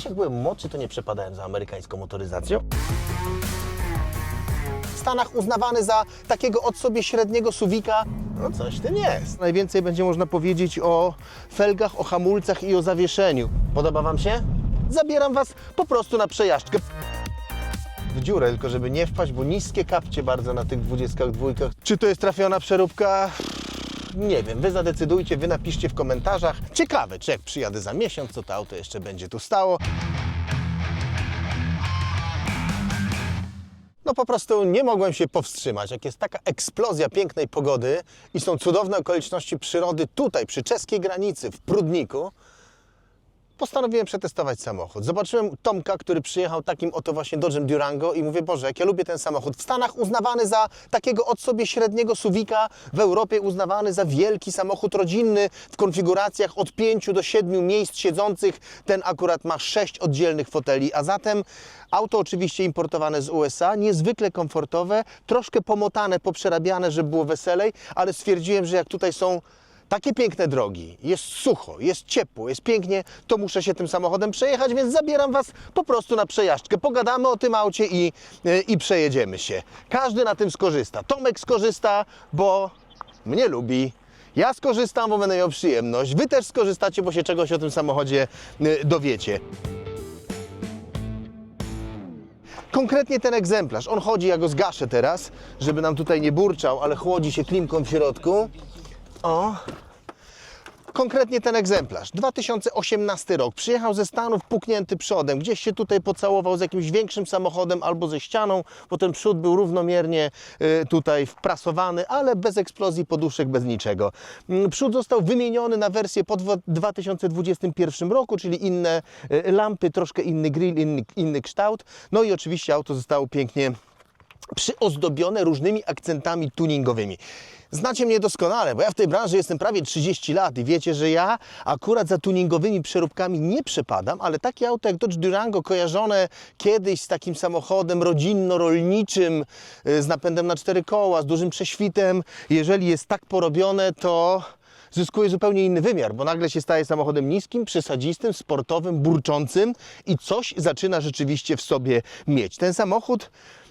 Kiedyś jak byłem młodszy, to nie przepadałem za amerykańską motoryzacją. W Stanach uznawany za takiego od sobie średniego suwika, no coś w tym jest. Najwięcej będzie można powiedzieć o felgach, o hamulcach i o zawieszeniu. Podoba Wam się? Zabieram Was po prostu na przejażdżkę w dziurę, tylko żeby nie wpaść, bo niskie kapcie bardzo na tych dwudziestkach dwójkach. Czy to jest trafiona przeróbka? Nie wiem, wy zadecydujcie, wy napiszcie w komentarzach. Ciekawe, czy jak przyjadę za miesiąc, co to auto jeszcze będzie tu stało. No po prostu nie mogłem się powstrzymać. Jak jest taka eksplozja pięknej pogody i są cudowne okoliczności przyrody tutaj, przy czeskiej granicy, w Prudniku, postanowiłem przetestować samochód. Zobaczyłem Tomka, który przyjechał takim oto właśnie Dodge'em Durango i mówię, Boże, jak ja lubię ten samochód. W Stanach uznawany za takiego od sobie średniego suwika, w Europie uznawany za wielki samochód rodzinny w konfiguracjach od 5 do 7 miejsc siedzących. Ten akurat ma 6 oddzielnych foteli, a zatem auto oczywiście importowane z USA, niezwykle komfortowe, troszkę pomotane, poprzerabiane, żeby było weselej, ale stwierdziłem, że jak tutaj są takie piękne drogi, jest sucho, jest ciepło, jest pięknie, to muszę się tym samochodem przejechać, więc zabieram Was po prostu na przejażdżkę. Pogadamy o tym aucie i, yy, i przejedziemy się. Każdy na tym skorzysta. Tomek skorzysta, bo mnie lubi. Ja skorzystam, bo będę miał przyjemność. Wy też skorzystacie, bo się czegoś o tym samochodzie yy, dowiecie. Konkretnie ten egzemplarz. On chodzi, ja go zgaszę teraz, żeby nam tutaj nie burczał, ale chłodzi się klimką w środku. O. Konkretnie ten egzemplarz. 2018 rok. Przyjechał ze Stanów puknięty przodem. Gdzieś się tutaj pocałował z jakimś większym samochodem albo ze ścianą, bo ten przód był równomiernie y, tutaj wprasowany, ale bez eksplozji poduszek, bez niczego. Mm, Przód został wymieniony na wersję po dwa- 2021 roku, czyli inne y, lampy, troszkę inny grill, inny, inny kształt. No i oczywiście auto zostało pięknie przyozdobione różnymi akcentami tuningowymi. Znacie mnie doskonale, bo ja w tej branży jestem prawie 30 lat i wiecie, że ja akurat za tuningowymi przeróbkami nie przepadam, ale takie auto jak Dodge Durango kojarzone kiedyś z takim samochodem rodzinno-rolniczym y, z napędem na cztery koła, z dużym prześwitem, jeżeli jest tak porobione, to zyskuje zupełnie inny wymiar, bo nagle się staje samochodem niskim, przesadzistym, sportowym, burczącym i coś zaczyna rzeczywiście w sobie mieć. Ten samochód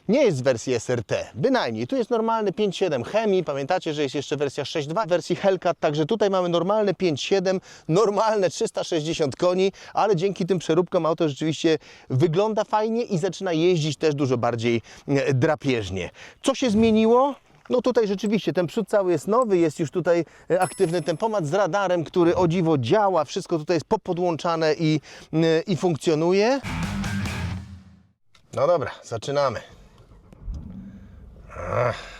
nie jest w wersji SRT, bynajmniej. Tu jest normalny 5.7 Hemi, pamiętacie, że jest jeszcze wersja 6.2 w wersji Hellcat, także tutaj mamy normalne 5.7, normalne 360 koni, ale dzięki tym przeróbkom auto rzeczywiście wygląda fajnie i zaczyna jeździć też dużo bardziej e, drapieżnie. Co się zmieniło? No tutaj rzeczywiście ten przód cały jest nowy, jest już tutaj e, aktywny tempomat z radarem, który o dziwo działa, wszystko tutaj jest popodłączane i, y, i funkcjonuje. No dobra, zaczynamy. Ugh.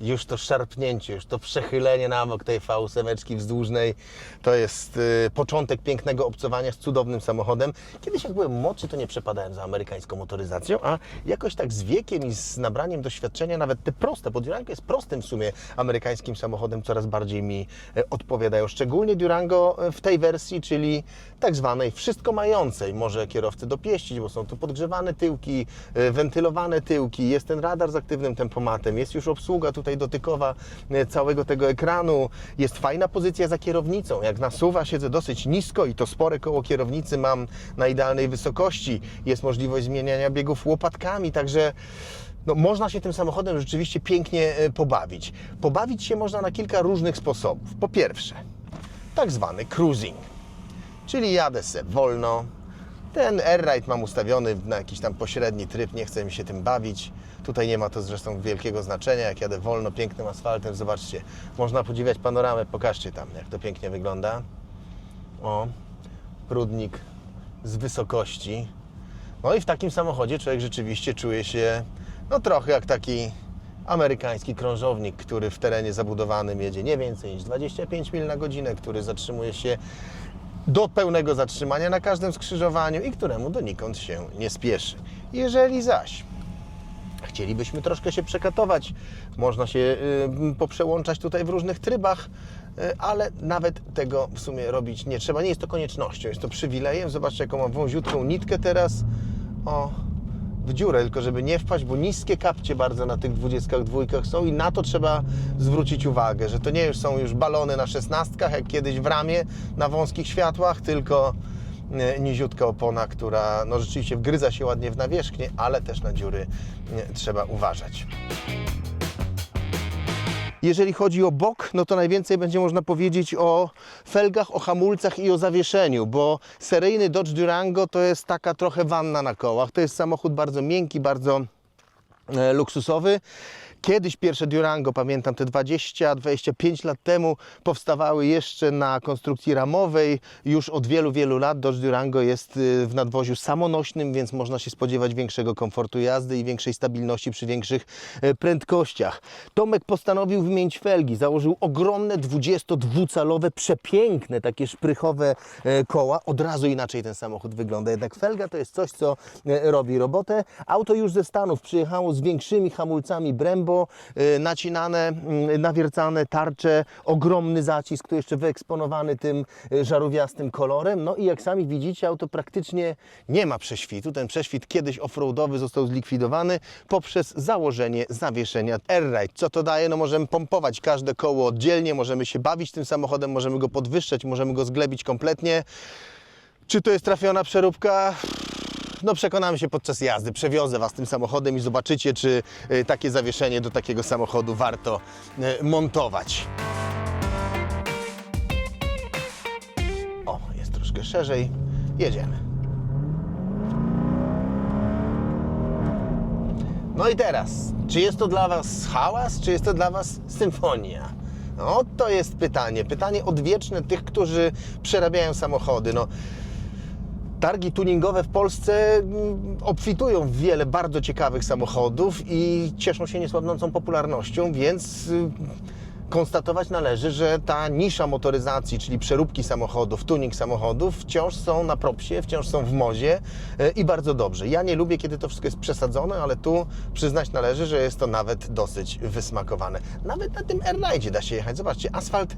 Już to szarpnięcie, już to przechylenie na bok tej V8 wzdłużnej, to jest y, początek pięknego obcowania z cudownym samochodem. Kiedyś jak byłem młodszy, to nie przepadałem za amerykańską motoryzacją, a jakoś tak z wiekiem i z nabraniem doświadczenia, nawet te proste, bo Durango jest prostym w sumie amerykańskim samochodem, coraz bardziej mi e, odpowiadają. Szczególnie Durango e, w tej wersji, czyli tak zwanej wszystko mającej. Może kierowcy dopieścić, bo są tu podgrzewane tyłki, e, wentylowane tyłki, jest ten radar z aktywnym tempomatem, jest już obsługa tutaj dotykowa e, całego tego ekranu, jest fajna pozycja za kierownicą. Jak nasuwa, siedzę dosyć nisko i to spore koło kierownicy mam na idealnej wysokości. Jest możliwość zmieniania biegów łopatkami, także no, można się tym samochodem rzeczywiście pięknie e, pobawić. Pobawić się można na kilka różnych sposobów. Po pierwsze, tak zwany cruising, czyli jadę se wolno. Ten air-ride mam ustawiony na jakiś tam pośredni tryb, nie chcę mi się tym bawić. Tutaj nie ma to zresztą wielkiego znaczenia, jak jadę wolno, pięknym asfaltem, zobaczcie, można podziwiać panoramę, pokażcie tam, jak to pięknie wygląda. O, prudnik z wysokości. No i w takim samochodzie człowiek rzeczywiście czuje się no trochę jak taki amerykański krążownik, który w terenie zabudowanym jedzie nie więcej niż 25 mil na godzinę, który zatrzymuje się do pełnego zatrzymania na każdym skrzyżowaniu i któremu donikąd się nie spieszy. Jeżeli zaś chcielibyśmy troszkę się przekatować, można się poprzełączać tutaj w różnych trybach, y, ale nawet tego w sumie robić nie trzeba. Nie jest to koniecznością, jest to przywilejem. Zobaczcie, jaką mam wąziutką nitkę teraz. O, w dziurę, tylko żeby nie wpaść, bo niskie kapcie bardzo na tych dwudziestkach dwójkach są i na to trzeba zwrócić uwagę, że to nie już są już balony na szesnastkach, jak kiedyś w ramie na wąskich światłach, tylko e, niziutka opona, która no, rzeczywiście wgryza się ładnie w nawierzchnię, ale też na dziury e, trzeba uważać. Jeżeli chodzi o bok, no to najwięcej będzie można powiedzieć o felgach, o hamulcach i o zawieszeniu, bo seryjny Dodge Durango to jest taka trochę wanna na kołach. To jest samochód bardzo miękki, bardzo e, luksusowy. Kiedyś pierwsze Durango, pamiętam te 20-25 lat temu, powstawały jeszcze na konstrukcji ramowej. Już od wielu, wielu lat Dodge Durango jest y, w nadwoziu samonośnym, więc można się spodziewać większego komfortu jazdy i większej stabilności przy większych e, prędkościach. Tomek postanowił wymienić felgi. Założył ogromne 22-calowe, przepiękne, takie szprychowe e, koła. Od razu inaczej ten samochód wygląda. Jednak felga to jest coś, co e, robi robotę. Auto już ze Stanów przyjechało z większymi hamulcami Brembo, e, nacinane, mm, nawiercane tarcze, ogromny zacisk, tu jeszcze wyeksponowany tym e, żarówiastym kolorem. No i jak sami widzicie, auto praktycznie nie ma prześwitu. Ten prześwit kiedyś offroadowy został zlikwidowany poprzez założenie zawieszenia Airride. Co to daje? No możemy pompować każde koło oddzielnie, możemy się bawić tym samochodem, możemy go podwyższać, możemy go zglebić kompletnie. Czy to jest trafiona przeróbka? No przekonamy się podczas jazdy. Przewiozę Was tym samochodem i zobaczycie, czy y, takie zawieszenie do takiego samochodu warto y, montować. O, jest troszkę szerzej. Jedziemy. No i teraz, czy jest to dla Was hałas, czy jest to dla Was symfonia? No to jest pytanie. Pytanie odwieczne tych, którzy przerabiają samochody. No, Targi tuningowe w Polsce mm, obfitują w wiele bardzo ciekawych samochodów i cieszą się niesłabnącą popularnością, więc y, konstatować należy, że ta nisza motoryzacji, czyli przeróbki samochodów, tuning samochodów, wciąż są na propsie, wciąż są w mozie y, i bardzo dobrze. Ja nie lubię, kiedy to wszystko jest przesadzone, ale tu przyznać należy, że jest to nawet dosyć wysmakowane. Nawet na tym Airride da się jechać. Zobaczcie, asfalt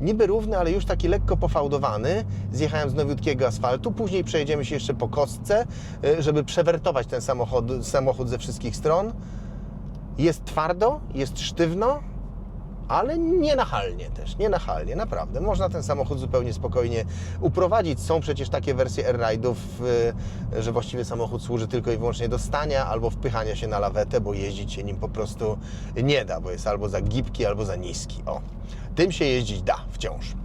niby równy, ale już taki lekko pofałdowany. Zjechałem z nowiutkiego asfaltu, później przejedziemy się jeszcze po kostce, y, żeby przewertować ten samochód, samochód ze wszystkich stron. Jest twardo, jest sztywno, ale nie nachalnie też, nie nachalnie, naprawdę. Można ten samochód zupełnie spokojnie uprowadzić. Są przecież takie wersje Airride'ów, y, że właściwie samochód służy tylko i wyłącznie do stania albo wpychania się na lawetę, bo jeździć się nim po prostu nie da, bo jest albo za gibki, albo za niski. O, tym się jeździć da wciąż.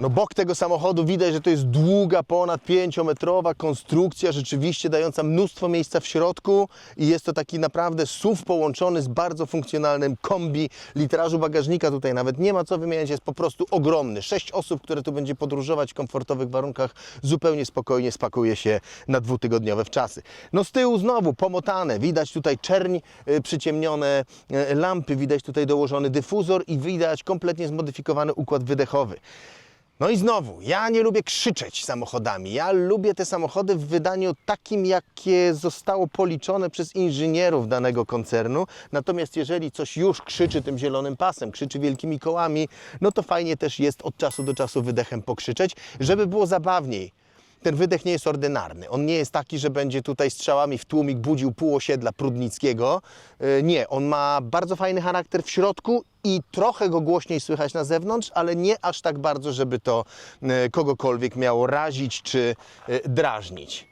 No bok tego samochodu widać, że to jest długa, ponad 5-metrowa konstrukcja, rzeczywiście dająca mnóstwo miejsca w środku i jest to taki naprawdę SUV połączony z bardzo funkcjonalnym kombi. Litrażu bagażnika tutaj nawet nie ma co wymieniać, jest po prostu ogromny. Sześć osób, które tu będzie podróżować w komfortowych warunkach, zupełnie spokojnie spakuje się na dwutygodniowe wczasy. No z tyłu znowu pomotane, widać tutaj czerń, y, przyciemnione y, lampy, widać tutaj dołożony dyfuzor i widać kompletnie zmodyfikowany układ wydechowy. No i znowu, ja nie lubię krzyczeć samochodami. Ja lubię te samochody w wydaniu takim, jakie zostało policzone przez inżynierów danego koncernu. Natomiast jeżeli coś już krzyczy tym zielonym pasem, krzyczy wielkimi kołami, no to fajnie też jest od czasu do czasu wydechem pokrzyczeć, żeby było zabawniej. Ten wydech nie jest ordynarny. On nie jest taki, że będzie tutaj strzałami w tłumik budził pół osiedla Prudnickiego. Yy, Nie, on ma bardzo fajny charakter w środku i trochę go głośniej słychać na zewnątrz, ale nie aż tak bardzo, żeby to yy, kogokolwiek miało razić czy yy, drażnić.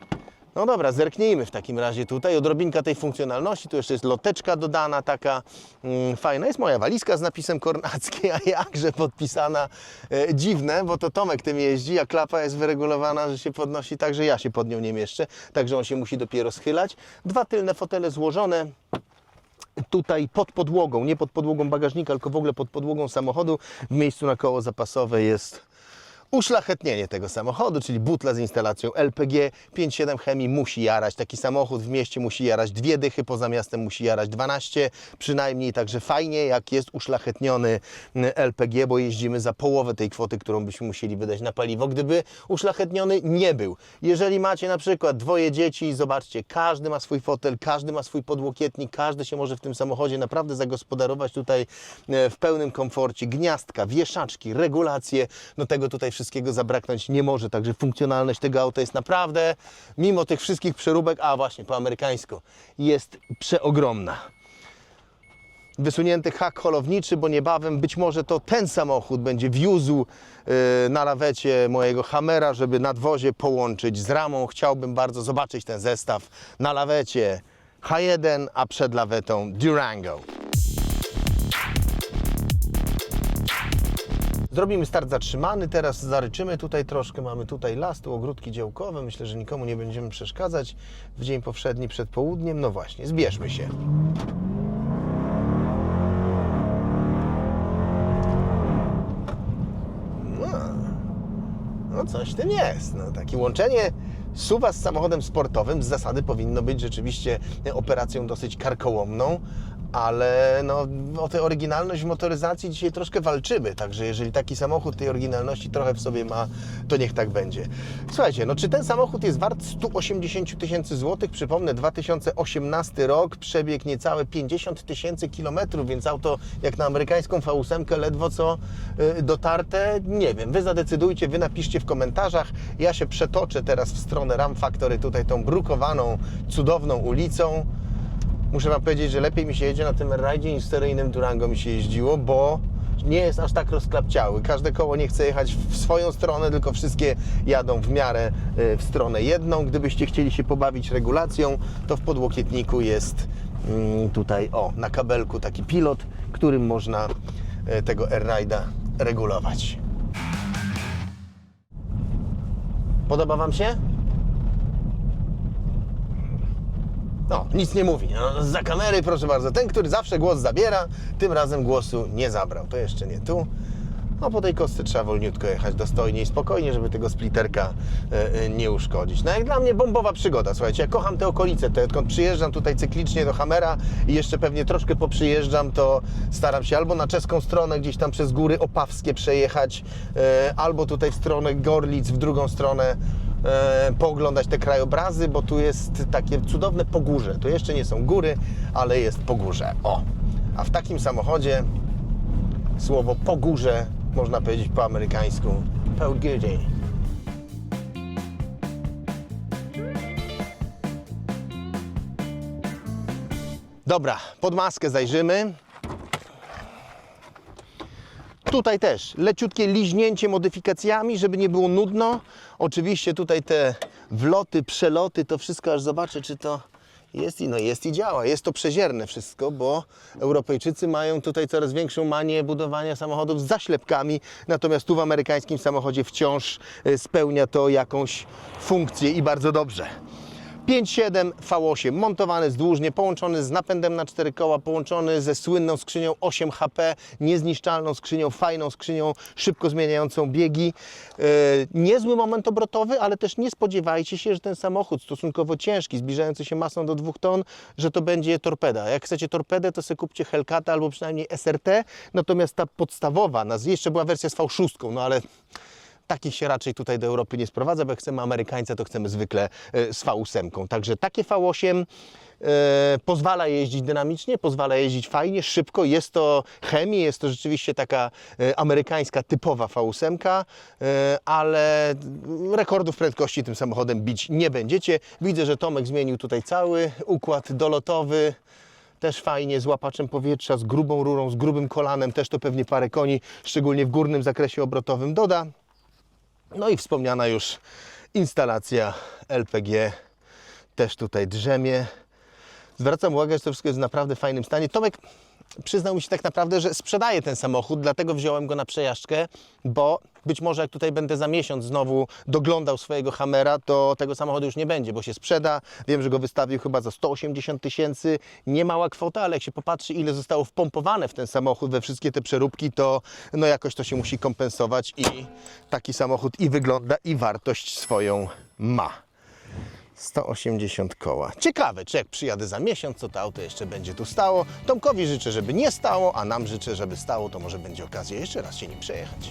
No dobra, zerknijmy w takim razie tutaj. Odrobinka tej funkcjonalności. Tu jeszcze jest loteczka dodana, taka mm, fajna. Jest moja walizka z napisem Kornacki, a jakże podpisana. E, dziwne, bo to Tomek tym jeździ, a klapa jest wyregulowana, że się podnosi tak, że ja się pod nią nie mieszczę. Także on się musi dopiero schylać. Dwa tylne fotele złożone tutaj pod podłogą, nie pod podłogą bagażnika, tylko w ogóle pod podłogą samochodu. W miejscu na koło zapasowe jest uszlachetnienie tego samochodu, czyli butla z instalacją LPG. 5.7 chemii musi jarać. Taki samochód w mieście musi jarać dwie dychy, poza miastem musi jarać 12 przynajmniej. Także fajnie, jak jest uszlachetniony mm, LPG, bo jeździmy za połowę tej kwoty, którą byśmy musieli wydać na paliwo, gdyby uszlachetniony nie był. Jeżeli macie na przykład dwoje dzieci, zobaczcie, każdy ma swój fotel, każdy ma swój podłokietnik, każdy się może w tym samochodzie naprawdę zagospodarować tutaj e, w pełnym komforcie. Gniazdka, wieszaczki, regulacje, no tego tutaj wszystkiego zabraknąć nie może. Także funkcjonalność tego auta jest naprawdę, mimo tych wszystkich przeróbek, a właśnie po amerykańsku, jest przeogromna. wysunięty hak holowniczy, bo niebawem być może to ten samochód będzie wiózł e, na lawecie mojego Hammera, żeby nadwozie połączyć z ramą. Chciałbym bardzo zobaczyć ten zestaw na lawecie H1, a przed lawetą Durango. Zrobimy start zatrzymany, teraz zaryczymy tutaj troszkę, mamy tutaj las, tu ogródki działkowe, myślę, że nikomu nie będziemy przeszkadzać. W dzień powszedni przed południem, no właśnie, zbierzmy się. No, no coś tym jest, no takie łączenie suwa z samochodem sportowym z zasady powinno być rzeczywiście operacją dosyć karkołomną, ale no, o tę oryginalność w motoryzacji dzisiaj troszkę walczymy, także jeżeli taki samochód tej oryginalności trochę w sobie ma, to niech tak będzie. Słuchajcie, no czy ten samochód jest wart 180 tysięcy złotych? Przypomnę, 2018 rok, przebieg niecałe 50 tysięcy kilometrów, więc auto jak na amerykańską V8 ledwo co y, dotarte, nie wiem, Wy zadecydujcie, Wy napiszcie w komentarzach, ja się przetoczę teraz w stronę Ram Factory, tutaj tą brukowaną, cudowną ulicą, muszę Wam powiedzieć, że lepiej mi się jedzie na tym rajdzie niż seryjnym Durango mi się jeździło, bo nie jest aż tak rozklapciały. Każde koło nie chce jechać w swoją stronę, tylko wszystkie jadą w miarę y, w stronę jedną. Gdybyście chcieli się pobawić regulacją, to w podłokietniku jest mm, tutaj, o, na kabelku taki pilot, którym można y, tego airride'a regulować. Podoba Wam się? No, nic nie mówi. No, za kamery, proszę bardzo. Ten, który zawsze głos zabiera, tym razem głosu nie zabrał. To jeszcze nie tu. No po tej kostce trzeba wolniutko jechać dostojnie i spokojnie, żeby tego splitterka e, e, nie uszkodzić. No jak dla mnie bombowa przygoda, słuchajcie, ja kocham te okolice, te, odkąd przyjeżdżam tutaj cyklicznie do Hamera i jeszcze pewnie troszkę poprzyjeżdżam, to staram się albo na czeską stronę, gdzieś tam przez góry opawskie przejechać, e, albo tutaj w stronę Gorlic, w drugą stronę e, pooglądać te krajobrazy, bo tu jest takie cudowne pogórze. To jeszcze nie są góry, ale jest pogórze. O! A w takim samochodzie słowo pogórze można powiedzieć po amerykańsku Pogórze. Dobra, pod maskę zajrzymy. Tutaj też leciutkie liźnięcie modyfikacjami, żeby nie było nudno. Oczywiście tutaj te wloty, przeloty, to wszystko aż zobaczę, czy to jest i no jest i działa. Jest to przezierne wszystko, bo Europejczycy mają tutaj coraz większą manię budowania samochodów z zaślepkami, natomiast tu w amerykańskim samochodzie wciąż e, spełnia to jakąś funkcję i bardzo dobrze. 5.7 V8 montowany zdłużnie, połączony z napędem na cztery koła, połączony ze słynną skrzynią 8 HP, niezniszczalną skrzynią, fajną skrzynią, szybko zmieniającą biegi. Yy, niezły moment obrotowy, ale też nie spodziewajcie się, że ten samochód stosunkowo ciężki, zbliżający się masą do 2 ton, że to będzie torpeda. Jak chcecie torpedę, to sobie kupcie Hellcata albo przynajmniej SRT, natomiast ta podstawowa, jeszcze była wersja z V6, no ale takich się raczej tutaj do Europy nie sprowadza, bo jak chcemy Amerykańca, to chcemy zwykle e, z V8. Także takie V8 e, pozwala jeździć dynamicznie, pozwala jeździć fajnie, szybko. Jest to chemii, jest to rzeczywiście taka e, amerykańska typowa V8, e, ale rekordów prędkości tym samochodem bić nie będziecie. Widzę, że Tomek zmienił tutaj cały układ dolotowy. Też fajnie, z łapaczem powietrza, z grubą rurą, z grubym kolanem, też to pewnie parę koni, szczególnie w górnym zakresie obrotowym doda. No i wspomniana już instalacja LPG też tutaj drzemie. Zwracam uwagę, że to wszystko jest w naprawdę fajnym stanie. Tomek przyznał mi się tak naprawdę, że sprzedaje ten samochód, dlatego wziąłem go na przejażdżkę, bo być może jak tutaj będę za miesiąc znowu doglądał swojego Hammera, to tego samochodu już nie będzie, bo się sprzeda. Wiem, że go wystawił chyba za 180 tysięcy. Nie mała kwota, ale jak się popatrzy, ile zostało wpompowane w ten samochód, we wszystkie te przeróbki, to no jakoś to się musi kompensować i taki samochód i wygląda, i wartość swoją ma. 180 koła. Ciekawe, czy jak przyjadę za miesiąc, to to auto jeszcze będzie tu stało. Tomkowi życzę, żeby nie stało, a nam życzę, żeby stało, to może będzie okazja jeszcze raz się nim przejechać.